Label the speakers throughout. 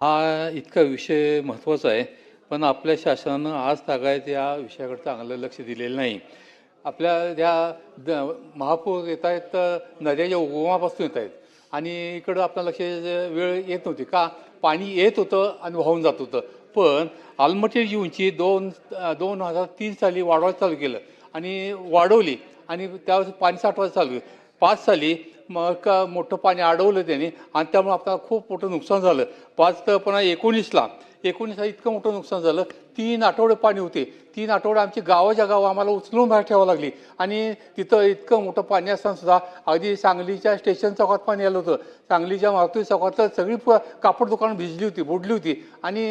Speaker 1: हा इतका विषय महत्त्वाचा आहे पण आपल्या शासनानं आज तागायत या विषयाकडे चांगलं लक्ष दिलेलं नाही. आपल्या ज्या द महापूर येत आहेत तर नद्याच्या उगमापासून येत आहेत आणि इकडं आपल्या लक्ष वेळ येत नव्हती. का? पाणी येत होतं आणि वाहून जात होतं. पण आलमटीची उंची दोन दोन हजार तीन साली वाढवायला चालू केलं आणि वाढवली आणि त्यावेळेस पाणी साठवायचं चालू केलं. पाच साली मग का मोठं पाणी अडवलं त्याने आणि त्यामुळे आपल्याला खूप मोठं नुकसान झालं. पाच तर पण एकोणीसला. एकोणीसला इतकं मोठं नुकसान झालं. तीन आठवडे पाणी होते. तीन आठवडे आमची गावाच्या गावं आम्हाला उचलून बाहेर ठेवावं लागली. आणि तिथं इतकं मोठं पाणी असताना सुद्धा अगदी सांगलीच्या स्टेशन चौकात पाणी आलं होतं. सांगलीच्या मारुती चौकात तर सगळी कापड दुकानं भिजली होती बुडली होती. आणि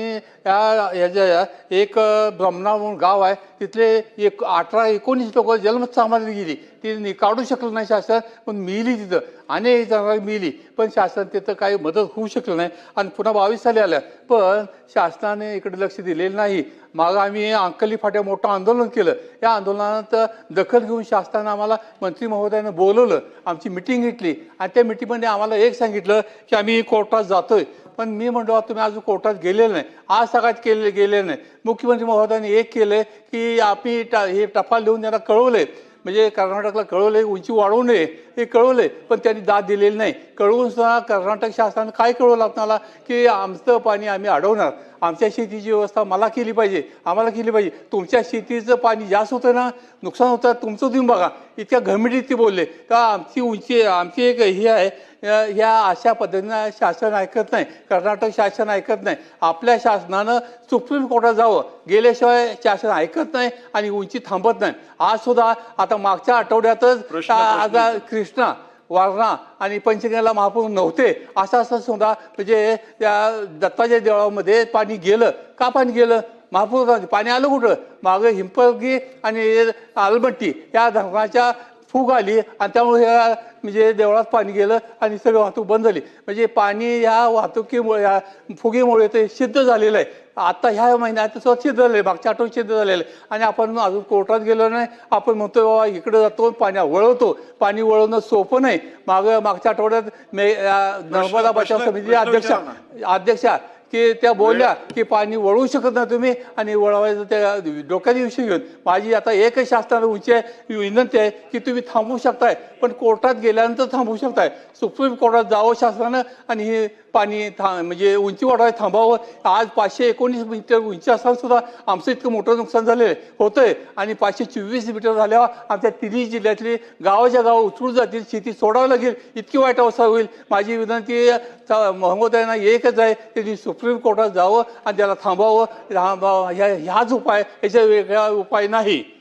Speaker 1: या ह्याच्या एक ब्रह्मणा म्हणून गाव आहे तिथले एक अठरा एकोणीस लोक जन्मत सामान्य गेली. ती काढू शकलं नाही शासन पण मिली तिथं. अनेक जणांना मिली. पण शासन तिथं काही मदत होऊ शकलं नाही. आणि पुन्हा बावीस साली आल्या. पण शासनाने इकडे लक्ष दिलेलं नाही. मागं आम्ही अंकली फाट्या मोठं आंदोलन केलं. या आंदोलनात दखल घेऊन शासनानं आम्हाला मंत्री महोदयानं बोलवलं. आमची मिटिंग घेतली. आणि त्या मिटिंगमध्ये आम्हाला एक सांगितलं की आम्ही कोर्टात जातोय. पण मी म्हणतो तुम्ही अजून कोर्टात गेलेलं नाही. आज सगळ्यात केले गेले नाही. मुख्यमंत्री महोदयाने एक केलं की आम्ही टा हे टपाल लिहून त्यांना कळवलंय. म्हणजे कर्नाटकला कळवले उंची वाढवू नये हे कळवले पण त्यांनी दाद दिलेली नाही. कळवून सुद्धा कर्नाटक शासनानं काय कळवलं आपणाला की आमचं पाणी आम्ही अडवणार. आमच्या शेतीची व्यवस्था मला केली पाहिजे आम्हाला केली पाहिजे. तुमच्या शेतीचं पाणी जास्त होतं ना नुकसान होतं तुमचं तुम्ही बघा. इतक्या घमिडीत ते बोलले का आमची उंची आमची एक हे आहे ह्या अशा पद्धतीनं शासन ऐकत नाही कर्नाटक शासन ऐकत नाही. आपल्या शासनानं सुप्रीम कोर्टात जावं गेल्याशिवाय शासन ऐकत नाही आणि उंची थांबत नाही. आज सुद्धा आता मागच्या आठवड्यातच आता कृष्णा वारणा आणि पंचगंगाला महापूर नव्हते. असं असं सुद्धा म्हणजे त्या दत्ताच्या देवळामध्ये पाणी गेलं. का पाणी गेलं? महापूर पाणी आलं कुठं? मागं हिंपगी आणि आलमट्टी या धरणाच्या फूग आली आणि त्यामुळे ह्या म्हणजे देवळात पाणी गेलं आणि सगळं वाहतूक बंद झाली. म्हणजे पाणी ह्या वाहतुकीमुळे ह्या फुगीमुळे ते सिद्ध झालेलं आहे. आता ह्या महिन्यात स्वतः सिद्ध झालं आहे. मागच्या आठवड्यात सिद्ध झालेलं आहे. आणि आपण अजून कोर्टात गेलो नाही. आपण म्हणतो बाबा इकडे जातो पाणी वळवतो. पाणी वळवणं सोपं नाही. माग मागच्या आठवड्यात मे नर्मदा बचाव
Speaker 2: प्रश्न-
Speaker 1: समिती
Speaker 2: प्रश्न
Speaker 1: अध्यक्षा अध्यक्षा की त्या बोलल्या की पाणी वळवू शकत नाही तुम्ही आणि वळवायचं त्या डोक्यात विषय घेऊन माझी आता एकच शासनाला उंची आहे विनंती आहे की तुम्ही थांबवू शकताय पण कोर्टात गेल्यानंतर थांबवू शकताय. सुप्रीम कोर्टात जावं शासनानं आणि हे पाणी था म्हणजे उंची वाढवाय थांबावं. आज पाचशे एकोणीस मीटर उंची असताना सुद्धा आमचं इतकं मोठं नुकसान झालेलं आहे. होतंय. आणि पाचशे चोवीस मीटर झाल्यावर आमच्या तिन्ही जिल्ह्यातली गावाच्या गाव उचलून जातील शेती सोडावं लागेल. इतकी वाईट अवस्था होईल. माझी विनंती महोदयांना एकच आहे त्यांनी सुप्रीम कोर्टात जावं आणि त्याला थांबावं. थांबावं ह्या ह्याच उपाय याच्या वेगळा उपाय नाही.